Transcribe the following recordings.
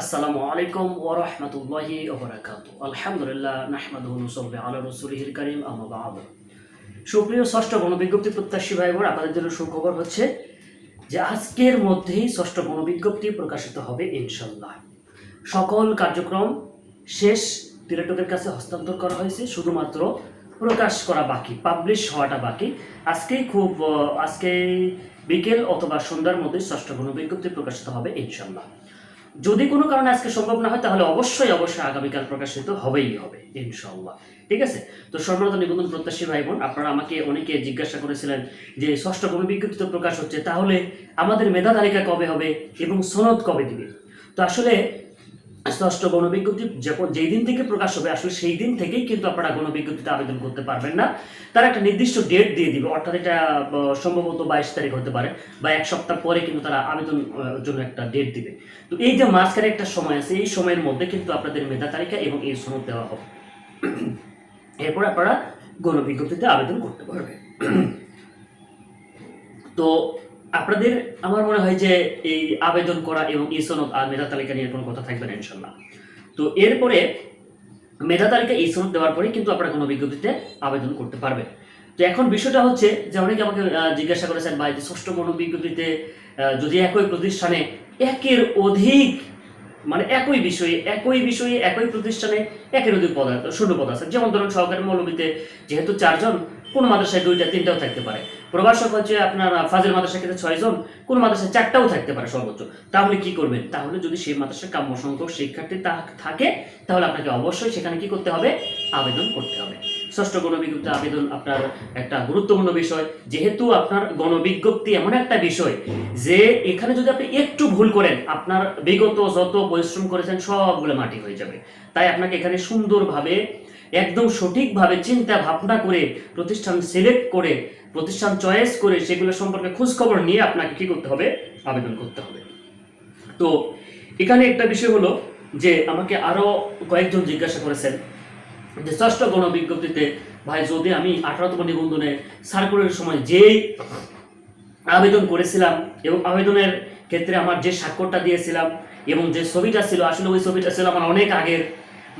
আসসালামু আলাইকুম ওয়া রাহমাতুল্লাহি ওয়া বারাকাতুহু। আলহামদুলিল্লাহ, নাহমাদুহু নুসাল্লি আলা রাসূলিহিল কারীম, আম্মা বা'দ। সুপ্রিয় ষষ্ঠ গণবিজ্ঞপ্তি প্রত্যাশী ভাই বোন আপনাদের জন্য সুখবর হচ্ছে যে আজকের মধ্যেই ষষ্ঠ গণবিজ্ঞপ্তি প্রকাশিত হবে ইনশাল্লাহ সকল কার্যক্রম শেষ ডিরেক্টরের কাছে হস্তান্তর করা হয়েছে, শুধুমাত্র প্রকাশ করা বাকি, পাবলিশ হওয়াটা বাকি। আজকেই খুব আজকে বিকেল অথবা সন্ধ্যার মধ্যে ষষ্ঠ গণবিজ্ঞপ্তি প্রকাশিত হবে ইনশাল্লাহ যদি কোনো কারণে আজকে সম্ভব না হয়, তাহলে অবশ্যই অবশ্যই আগামীকাল প্রকাশিত হবেই হবে ইনশাল্লাহ ঠিক আছে? তো সর্বনাথ নিবন্ধন প্রত্যাশী ভাই বোন আপনারা আমাকে অনেকে জিজ্ঞাসা করেছিলেন যে, ষষ্ঠ কবি বিজ্ঞপ্তি প্রকাশ হচ্ছে, তাহলে আমাদের মেধা তালিকা কবে হবে এবং সনদ কবে দিবে? তো আসলে ষষ্ঠ গণবিজ্ঞপ্তি যখন যেই দিন থেকে প্রকাশ হবে, আসলে সেই দিন থেকেই কিন্তু আপনারা গণবিজ্ঞপ্তিতে আবেদন করতে পারবেন না। তারা একটা নির্দিষ্ট ডেট দিয়ে দিবে, অর্থাৎ এটা সম্ভবত বাইশ তারিখ হতে পারে বা এক সপ্তাহ পরে কিন্তু তারা আবেদন জন্য একটা ডেট দিবে। তো এই যে মাঝখানে একটা সময় আছে, এই সময়ের মধ্যে কিন্তু আপনাদের মেধা তালিকা এবং এই সনদ দেওয়া হবে। এরপর আপনারা গণবিজ্ঞপ্তিতে আবেদন করতে পারবেন। তো আপনাদের আমার মনে হয় যে এই আবেদন করা এবং ই সনদ আর মেধা তালিকা নিয়ে কোনো কথা থাকবে না ইনশাল্লাহ তো এরপরে মেধা তালিকা ই সনদ দেওয়ার পরে কিন্তু আপনারা কোনো বিজ্ঞপ্তিতে আবেদন করতে পারবেন। তো এখন বিষয়টা হচ্ছে যে অনেকে আমাকে জিজ্ঞাসা করেছেন, ভাই, যে ষষ্ঠ কোনো বিজ্ঞপ্তিতে যদি একই প্রতিষ্ঠানে একের অধিক মানে একই বিষয়ে একই বিষয়ে, একই প্রতিষ্ঠানে একের অধিক পদ শূন্য পদ আছে। যেমন ধরুন সহকারী মৌলবীতে যেহেতু চারজন কোন মাদ্রাসায় দুইটা, তিনটাও থাকতে পারে। প্রভাষক হচ্ছে আপনার ফাজিল মাদ্রাসার ক্ষেত্রে ছয়জন কোন মাদ্রাসায় চারটাও থাকতে পারে সর্বোচ্চ। তাহলে কি করবেন? তাহলে যদি সেই মাদ্রাসার কাম্য সংখ্যক শিক্ষার্থী থাকে, তাহলে আপনাকে অবশ্যই সেখানে কি করতে হবে? আবেদন করতে হবে। ষষ্ঠ গণবিজ্ঞপ্তি আবেদন আপনার একটা গুরুত্বপূর্ণ বিষয়। যেহেতু আপনার গণবিজ্ঞপ্তি এমন একটা বিষয় যে এখানে যদি আপনি একটু ভুল করেন, আপনার বিগত যত পরিশ্রম করেছেন সবগুলো মাটি হয়ে যাবে। তাই আপনাকে এখানে সুন্দরভাবে একদম সঠিকভাবে চিন্তা ভাবনা করে, প্রতিষ্ঠান সিলেক্ট করে, প্রতিষ্ঠান চয়েস করে সেগুলো সম্পর্কে খোঁজ খবর নিয়ে আপনাকে কি করতে হবে? আবেদন করতে হবে। তো এখানে একটা বিষয় হলো যে আমাকে আরও কয়েকজন জিজ্ঞাসা করেছেন যে, ষষ্ঠ গণবিজ্ঞপ্তিতে ভাই যদি আমি আঠারোতম নিবন্ধনে সার্কুলের সময় যেই আবেদন করেছিলাম এবং আবেদনের ক্ষেত্রে আমার যে স্বাক্ষরটা দিয়েছিলাম এবং যে ছবিটা ছিল, আসলে ওই ছবিটা ছিল আমার অনেক আগের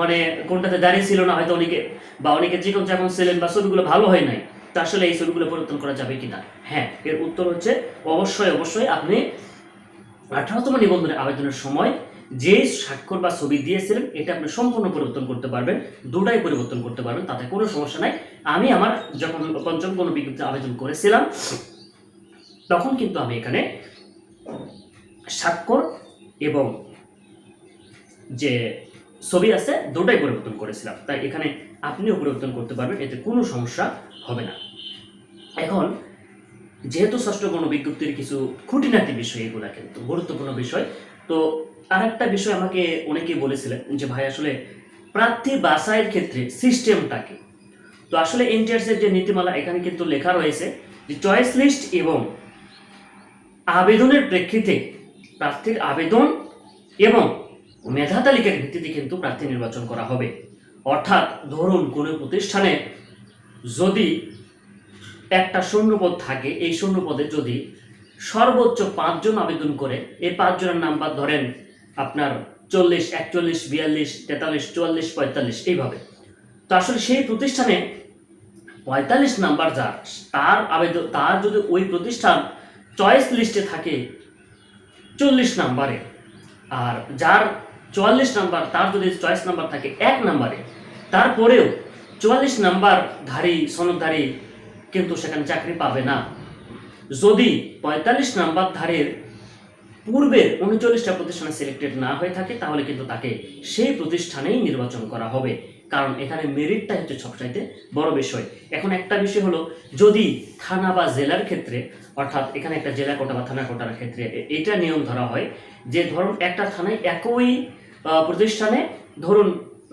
মানে কোনটাতে দাঁড়িয়ে ছিল না, হয়তো অনেকে বা অনেকে যে কোনো যখন ছিলেন বা ছবিগুলো ভালো হয় নাই, তা আসলে এই ছবিগুলো পরিবর্তন করা যাবে কিনা? হ্যাঁ এর উত্তর হচ্ছে অবশ্যই অবশ্যই আপনি আঠারোতম নিবন্ধনে আবেদনের সময় যে স্বাক্ষর বা ছবি দিয়েছিলেন, এটা আপনি সম্পূর্ণ পরিবর্তন করতে পারবেন, দুটাই পরিবর্তন করতে পারবেন, তাতে কোনো সমস্যা নাই। আমি আমার যখন পঞ্চম কোনো বিজ্ঞপ্তি আবেদন করেছিলাম, তখন কিন্তু আমি এখানে স্বাক্ষর এবং যে ছবি আছে, দুটাই পরিবর্তন করেছিলাম। তাই এখানে আপনিও পরিবর্তন করতে পারবেন, এতে কোনো সমস্যা হবে না। এখন, যেহেতু ষষ্ঠ গণবিজ্ঞপ্তির কিছু খুঁটিনাটি বিষয় এগুলা কিন্তু, গুরুত্বপূর্ণ বিষয়, তো আরেকটা বিষয় আমাকে অনেকেই বলেছিলেন যে ভাই, আসলে প্রার্থী বাসায়ের ক্ষেত্রে সিস্টেমটাকে তো আসলে এনটিআরসের যে নীতিমালা, এখানে কিন্তু লেখা রয়েছে যে চয়েস লিস্ট এবং আবেদনের প্রেক্ষিতে প্রার্থীর আবেদন এবং মেধা তালিকার ভিত্তিতে কিন্তু প্রার্থী নির্বাচন করা হবে। অর্থাৎ ধরুন কোনো প্রতিষ্ঠানে যদি একটা শূন্যপদ থাকে, এই শূন্যপদে যদি সর্বোচ্চ পাঁচজন আবেদন করে, এই পাঁচজনের নাম্বার ধরেন আপনার চল্লিশ, একচল্লিশ, বিয়াল্লিশ, তেতাল্লিশ, চুয়াল্লিশ, পঁয়তাল্লিশ, এইভাবে। তো আসলে সেই প্রতিষ্ঠানে পঁয়তাল্লিশ নাম্বার যার তার আবেদন, তার যদি ওই প্রতিষ্ঠান চয়েস লিস্টে থাকে চল্লিশ নাম্বারে, আর যার চুয়াল্লিশ নাম্বার, তার যদি চয়েস নাম্বার থাকে এক নাম্বারে, তারপরেও চুয়াল্লিশ নাম্বার ধারী, সনদধারী কিন্তু সেখানে চাকরি পাবে না। যদি পঁয়তাল্লিশ নাম্বার ধারের পূর্বের উনচল্লিশটা প্রতিষ্ঠানে সিলেক্টেড না হয়ে থাকে, তাহলে কিন্তু তাকে সেই প্রতিষ্ঠানেই নির্বাচন করা হবে। কারণ এখানে মেরিটটা হচ্ছে সবচাইতে বড় বিষয়। এখন একটা বিষয় হলো, যদি থানা বা জেলার ক্ষেত্রে অর্থাৎ এখানে একটা জেলা কোটা বা থানা কোটার ক্ষেত্রে এটা নিয়ম ধরা হয় যে ধরুন একটা থানায় একই প্রতিষ্ঠানে ধরুন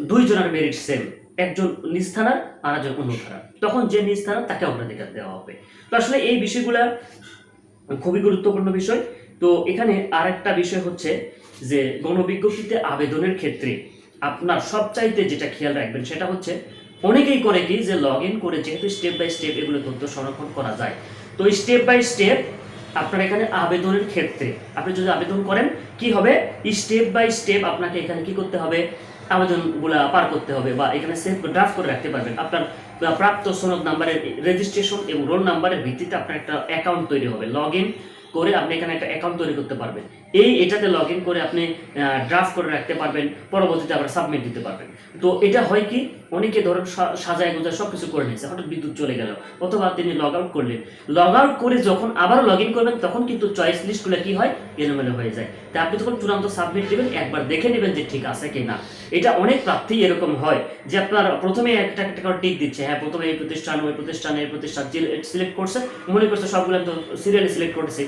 দুইজনের মেরিট সেম একজন নিজ থানার আর একজন অন্য থানার। তখন যে নিজ থানার তাকে অগ্রাধিকার দেওয়া হবে। তো আসলে এই বিষয়গুলা খুবই গুরুত্বপূর্ণ বিষয়। তো এখানে আরেকটা বিষয় হচ্ছে যে গণবিজ্ঞপ্তিতে আবেদনের ক্ষেত্রে আপনার সবচাইতে যেটা খেয়াল রাখবেন সেটা হচ্ছে অনেকেই করে কি যে লগ ইন করে যেহেতু স্টেপ বাই স্টেপ এগুলো তথ্য সংরক্ষণ করা যায়। তো স্টেপ বাই স্টেপ আপনার এখানে আবেদনের ক্ষেত্রে আপনি যদি আবেদন করেন, কি হবে? স্টেপ বাই স্টেপ আপনাকে এখানে কি করতে হবে? আবেদনগুলা পার করতে হবে বা এখানে সেভ ড্রাফট করে রাখতে পারবেন। আপনার প্রাপ্ত সনদ নাম্বারের রেজিস্ট্রেশন এবং রোল নাম্বারের ভিত্তিতে আপনার একটা অ্যাকাউন্ট তৈরি হবে। লগ ইন করে আপনি এখানে একটা অ্যাকাউন্ট তৈরি করতে পারবেন। এই এটাতে লগ ইন করে আপনি ড্রাফট করে রাখতে পারবেন। পরবর্তীতে আবার সাবমিট দিতে পারবেন। তো এটা হয় কি? অনেকে ধরেন সাজায় গোজায় সব কিছু করে নিয়েছে, হঠাৎ বিদ্যুৎ চলে গেল। অথবা তিনি লগ আউট করলেন। লগ আউট করে যখন আবার লগ ইন করবেন, তখন কিন্তু চয়েস লিস্টগুলো কি হয়? এলোমেলো হয়ে যায়। তাই আপনি যখন চূড়ান্ত সাবমিট দেবেন, একবার দেখে নেবেন যে ঠিক আছে কি না এটা অনেক প্রার্থী এরকম হয় যে আপনার প্রথমে একটা একটা করে টিক দিচ্ছে। হ্যাঁ প্রথমে এই প্রতিষ্ঠান, ওই প্রতিষ্ঠান, এই প্রতিষ্ঠান সিলেক্ট করছে, মনে করছে সবগুলো তো সিরিয়ালি সিলেক্ট করেছে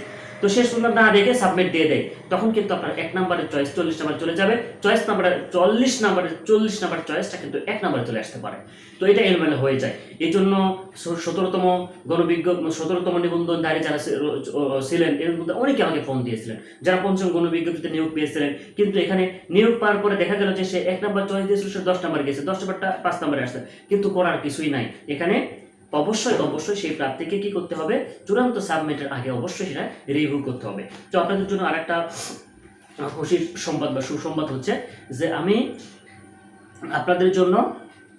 তো শেষ পর্যন্ত না দেখে সাবমিট দিয়ে দেয়। তখন কিন্তু আপনার এক নম্বরের চয়েস চল্লিশ নাম্বার চলে যাবে। চয়েস নাম্বার চল্লিশ নাম্বারের চল্লিশ নাম্বার চয়েসটা কিন্তু এক নম্বরে চলে আসতে পারে। তো এটা এলমেলে হয়ে যায়। এই জন্য সতেরোতম গণবিজ্ঞ সতেরোতম নিবন্ধনধারী যারা ছিলেন, এর মধ্যে অনেকে আমাকে ফোন দিয়েছিলেন। যারা পঞ্চম গণবিজ্ঞপ্তিতে নিয়োগ পেয়েছিলেন। কিন্তু এখানে নিয়োগ পাওয়ার পরে দেখা গেল যে সে এক নম্বর চয়েস দিয়েছিল, সে দশ নম্বর গেছে। দশ নম্বরটা পাঁচ নম্বরে আসছে। কিন্তু করার কিছুই নাই। এখানে অবশ্যই অবশ্যই সেই প্রার্থীকে কি করতে হবে? চূড়ান্ত সাবমিটের আগে অবশ্যই সেটা রিভিউ করতে হবে। তো আপনাদের জন্য আরেকটা খুশির সংবাদ বা সুসংবাদ হচ্ছে যে আমি আপনাদের জন্য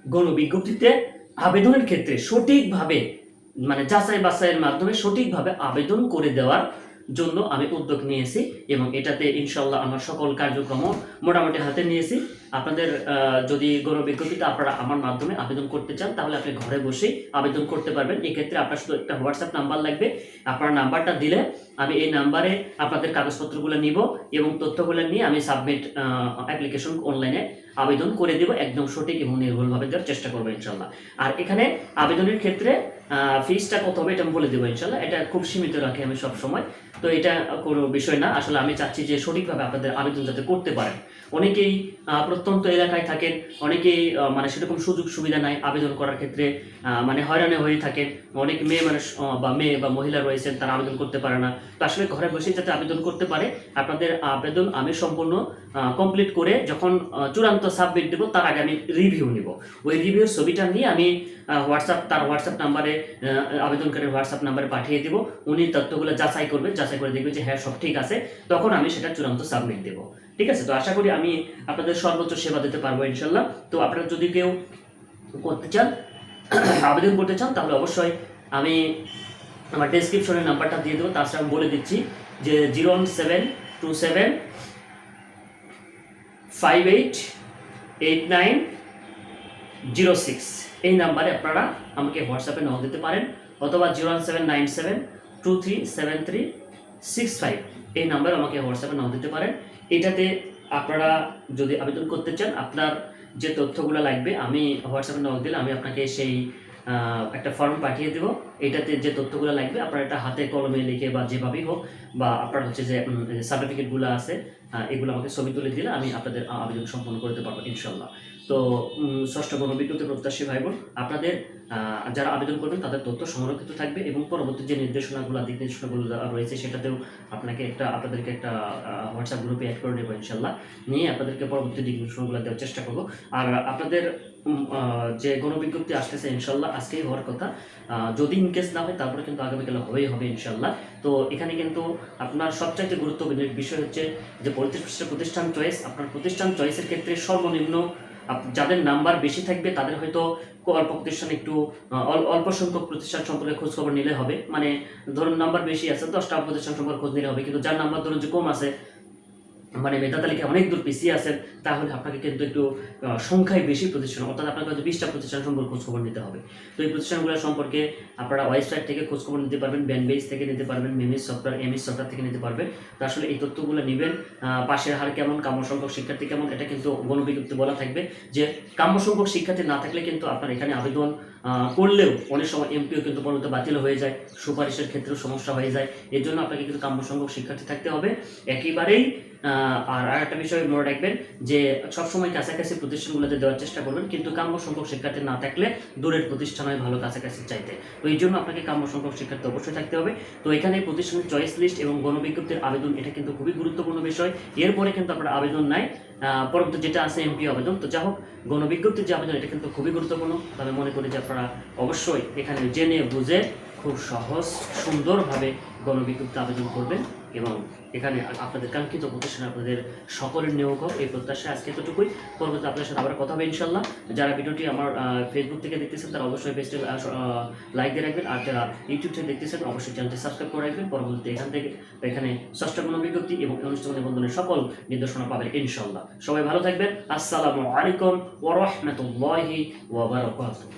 গণবিজ্ঞপ্তিতে আবেদনের ক্ষেত্রে সঠিকভাবে মানে যাচাই বাছাইয়ের মাধ্যমে সঠিকভাবে আবেদন করে দেওয়ার জন্য আমি উদ্যোগ নিয়েছি এবং এটাতে ইনশাল্লাহ আমার সকল কার্যক্রম মোটামুটি হাতে নিয়েছি। আপনাদের যদি গৌরব বিজ্ঞপ্তিতে আপনারা আমার মাধ্যমে আবেদন করতে চান, তাহলে আপনি ঘরে বসেই আবেদন করতে পারবেন। এক্ষেত্রে আপনার শুধু একটা হোয়াটসঅ্যাপ নাম্বার লাগবে। আপনার নাম্বারটা দিলে আমি এই নাম্বারে আপনাদের কাগজপত্রগুলো নিব এবং তথ্যগুলো নিয়ে আমি সাবমিট অ্যাপ্লিকেশন অনলাইনে আবেদন করে দেব একদম সঠিক এবং নির্ভুলভাবে দেওয়ার চেষ্টা করব ইনশাল্লাহ আর এখানে আবেদনের ক্ষেত্রে ফিজটা কত হবে এটা বলে দেবো ইনশাল্লাহ এটা খুব সীমিত রাখি আমি সব সময় তো এটা কোনো বিষয় না। আসলে আমি চাচ্ছি যে সঠিকভাবে আপনাদের আবেদন যাতে করতে পারেন। অনেকেই প্রত্যন্ত এলাকায় থাকেন, অনেকেই মানে সেরকম সুযোগ সুবিধা নাই আবেদন করার ক্ষেত্রে মানে হয়রানি হয়ে থাকেন। অনেক মেয়ে মানুষ বা মেয়ে বা মহিলা রয়েছেন, তারা আবেদন করতে পারে না। তো আসলে ঘরে বসে যাতে আবেদন করতে পারে, আপনাদের আবেদন আমি সম্পূর্ণ কমপ্লিট করে যখন চূড়ান্ত সাবমিট দেবো, তার আগে আমি রিভিউ নিব। ওই রিভিউর ছবিটা নিয়ে আমি হোয়াটসঅ্যাপ তার হোয়াটসঅ্যাপ নাম্বারে আবেদনকারীর হোয়াটসঅ্যাপ নাম্বারে পাঠিয়ে দেবো। উনি তথ্যগুলো যাচাই করবে, যাচাই করে দেখবে যে হ্যাঁ সব ঠিক আছে। তখন আমি সেটা চূড়ান্ত সাবমিট দেবো। ঠিক আছে, তো আশা করি আমি আপনাদের সর্বোচ্চ সেবা দিতে পারব ইনশাল্লাহ। তো আপনারা যদি কেউ করতে চান, আবেদন করতে চান, তাহলে অবশ্যই আমি আমার ডেসক্রিপশনের নাম্বারটা দিয়ে দেবো। তাছাড়া আমি বলে দিচ্ছি যে zero one seven two seven five eight eight nine zero six এই নাম্বারে আপনারা আমাকে হোয়াটসঅ্যাপে নক দিতে পারেন, অথবা zero one seven nine seven two three seven three six five এই নাম্বারে আমাকে হোয়াটসঅ্যাপে নক দিতে পারেন। এটাতে আপনারা যদি আবেদন করতে চান, আপনার যে তথ্যগুলো লাগবে, আমি হোয়াটসঅ্যাপে নক দিলে আমি আপনাকে সেই একটা ফর্ম পাঠিয়ে দেব। এটাতে যে তথ্যগুলো লাগবে, আপনার একটা হাতে কলমে লিখে বা যেভাবেই হোক, বা আপনার হচ্ছে যে সার্টিফিকেটগুলো আছে এগুলো আমাকে ছবি তুলে দিলে আমি আপনাদের আবেদন সম্পন্ন করতে পারব ইনশাল্লাহ তো ষষ্ঠ গণবিজ্ঞপ্তি প্রত্যাশী ভাই বোন আপনাদের যারা আবেদন করবেন, তাদের তথ্য সংরক্ষিত থাকবে এবং পরবর্তী যে নির্দেশনাগুলো, দিক নির্দেশনাগুলো রয়েছে, সেটাতেও আপনাকে একটা, আপনাদেরকে একটা হোয়াটসঅ্যাপ গ্রুপে অ্যাড করে নেব ইনশাল্লাহ নিয়ে আপনাদেরকে পরবর্তী দিক নির্দেশনাগুলো দেওয়ার চেষ্টা করব। আর আপনাদের যে গণবিজ্ঞপ্তি আসতেছে ইনশাল্লাহ আজকেই হওয়ার কথা। যদি ইনকেস না হয়, তারপরে কিন্তু আগামীকাল হবেই, হবে ইনশাল্লাহ তো, এখানে কিন্তু আপনার সবচাইতে গুরুত্বপূর্ণ বিষয় হচ্ছে যে প্রতিষ্ঠা প্রতিষ্ঠান চয়েস আপনার প্রতিষ্ঠান চয়েসের ক্ষেত্রে সর্বনিম্ন যাদের নাম্বার বেশি থাকবে, তাদের হয়তো অল্প প্রতিষ্ঠান একটু অল্প সংখ্যক প্রতিষ্ঠান সম্পর্কে খোঁজ খবর নিলে হবে। মানে ধরুন নাম্বার বেশি আছে, দশটা প্রতিষ্ঠান সম্পর্কে খোঁজ নিলে হবে। কিন্তু যার নাম্বার ধরুন যে কম আছে মানে মেধা তালিকায় অনেক দূর পিছিয়ে আছেন, তাহলে আপনাকে কিন্তু একটু সংখ্যায় বেশি প্রতিষ্ঠান অর্থাৎ আপনাকে হয়তো বিশটা প্রতিষ্ঠান সম্পর্কে খোঁজখবর নিতে হবে। তো এই প্রতিষ্ঠানগুলো সম্পর্কে আপনারা ওয়েবসাইট থেকে খোঁজখবর নিতে পারবেন ব্যানবেজ থেকে নিতে পারবেন মেমিস সফটওয়্যার এমএস সফটওয়্যার থেকে নিতে পারবেন। তো আসলে এই তথ্যগুলো নেবেন পাশের হার কেমন, কাম্য সংখ্যক শিক্ষার্থী কেমন, এটা কিন্তু গণবিজ্ঞপ্তি বলা থাকবে যে, কাম্য সংখ্যক শিক্ষার্থী না থাকলে কিন্তু আপনার এখানে আবেদন করলেও অনেক সময় এমপিও কিন্তু পরিণত বাতিল হয়ে যায়, সুপারিশের ক্ষেত্রেও সমস্যা হয়ে যায়। এর জন্য আপনাকে কিন্তু কাম্য সংখ্যক শিক্ষার্থী থাকতে হবে। একেবারেই আর আরেকটা বিষয় মনে রাখবেন যে, সবসময় কাছাকাছি প্রতিষ্ঠানগুলোতে দেওয়ার চেষ্টা করবেন, কিন্তু কাম্য সংখ্যক শিক্ষার্থী না থাকলে দূরের প্রতিষ্ঠান হয় ভালো কাছাকাছি চাইতে। তো এই জন্য আপনাকে কাম্য সংখ্যক শিক্ষার্থী অবশ্যই থাকতে হবে। তো এখানে প্রতিষ্ঠানের চয়েস লিস্ট এবং গণবিজ্ঞপ্তির আবেদন, এটা কিন্তু খুবই গুরুত্বপূর্ণ বিষয়। এরপরে কিন্তু আপনার আবেদন নাই। পরবর্তী যেটা আছে এমপি আবেদন। তো যা হোক গণবিজ্ঞপ্তির যে আবেদন, এটা কিন্তু খুবই গুরুত্বপূর্ণ। তবে মনে করি যে আপনারা অবশ্যই এখানে জেনে বুঝে খুব সহজ, সুন্দরভাবে গণবিজ্ঞপ্তি আবেদন করবেন। এবং এখানে আপনাদের কাঙ্ক্ষিত প্রতিষ্ঠান আপনাদের সকলের নিয়োগ হোক, এই প্রত্যাশা আজকে এতটুকুই। পরবর্তী আপনাদের সাথে আবার কথা হবে ইনশাল্লাহ। যারা ভিডিওটি আমার ফেসবুক থেকে দেখতেছেন, তারা অবশ্যই পেজটি লাইক দিয়ে রাখবেন। আর যারা ইউটিউব থেকে দেখতেছেন, অবশ্যই চ্যানেলটি সাবস্ক্রাইব করে রাখবেন। পরবর্তীতে এখান থেকে এখানে ষষ্ঠ বিজ্ঞপ্তি এবং অনুষ্ঠান নিবন্ধনের সকল নির্দেশনা পাবেন ইনশাল্লাহ। সবাই ভালো থাকবেন। আসসালামু আলাইকুম ওয়া রাহমাতুল্লাহি ওয়া বারাকাতুহু।